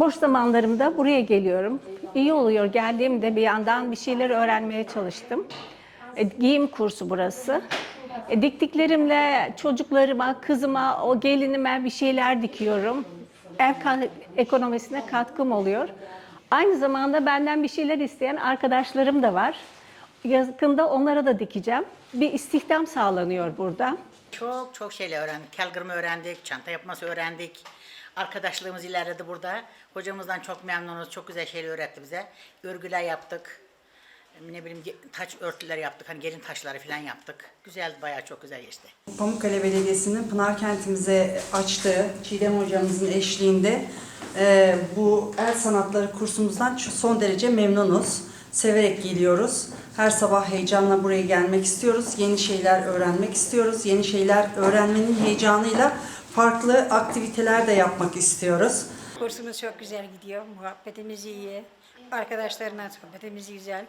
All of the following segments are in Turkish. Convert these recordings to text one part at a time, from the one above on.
boş zamanlarımda buraya geliyorum. İyi oluyor geldiğimde bir yandan bir şeyler öğrenmeye çalıştım. E, giyim kursu burası. E, diktiklerimle çocuklarıma, kızıma, o gelinime bir şeyler dikiyorum. Ev ekonomisine katkım oluyor. Aynı zamanda benden bir şeyler isteyen arkadaşlarım da var. Yakında onlara da dikeceğim. Bir istihdam sağlanıyor burada. Çok çok şeyler öğrendik. Kelgırma öğrendik, çanta yapması öğrendik. Arkadaşlığımız ilerledi burada. Hocamızdan çok memnunuz. Çok güzel şeyler öğretti bize. Örgüler yaptık. Ne bileyim taç örtüler yaptık. Hani gelin taşları falan yaptık. Güzeldi bayağı çok güzel geçti. Pamukkale Belediyesi'nin Pınar kentimize açtığı Çiğdem hocamızın eşliğinde e, bu el sanatları kursumuzdan son derece memnunuz. Severek geliyoruz. Her sabah heyecanla buraya gelmek istiyoruz. Yeni şeyler öğrenmek istiyoruz. Yeni şeyler öğrenmenin heyecanıyla farklı aktiviteler de yapmak istiyoruz. Kursumuz çok güzel gidiyor. Muhabbetimiz iyi. Arkadaşlarla sohbetimiz güzel.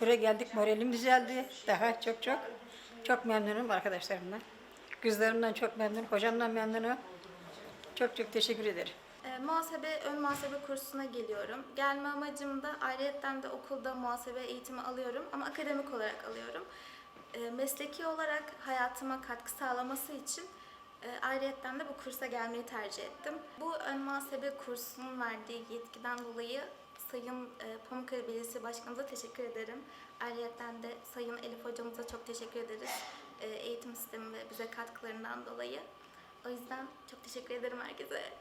Buraya geldik moralim düzeldi. Daha çok çok çok memnunum arkadaşlarımdan. Kızlarımdan çok memnunum. Hocamdan memnunum. Çok çok teşekkür ederim. E, muhasebe, ön muhasebe kursuna geliyorum. Gelme amacım da ayrıyetten de okulda muhasebe eğitimi alıyorum ama akademik olarak alıyorum. E, mesleki olarak hayatıma katkı sağlaması için e, de bu kursa gelmeyi tercih ettim. Bu ön muhasebe kursunun verdiği yetkiden dolayı Sayın e, Pamukkale Belediyesi Başkanımıza teşekkür ederim. Ayrıyetten de Sayın Elif Hocamıza çok teşekkür ederiz. E, eğitim sistemi ve bize katkılarından dolayı. O yüzden çok teşekkür ederim herkese.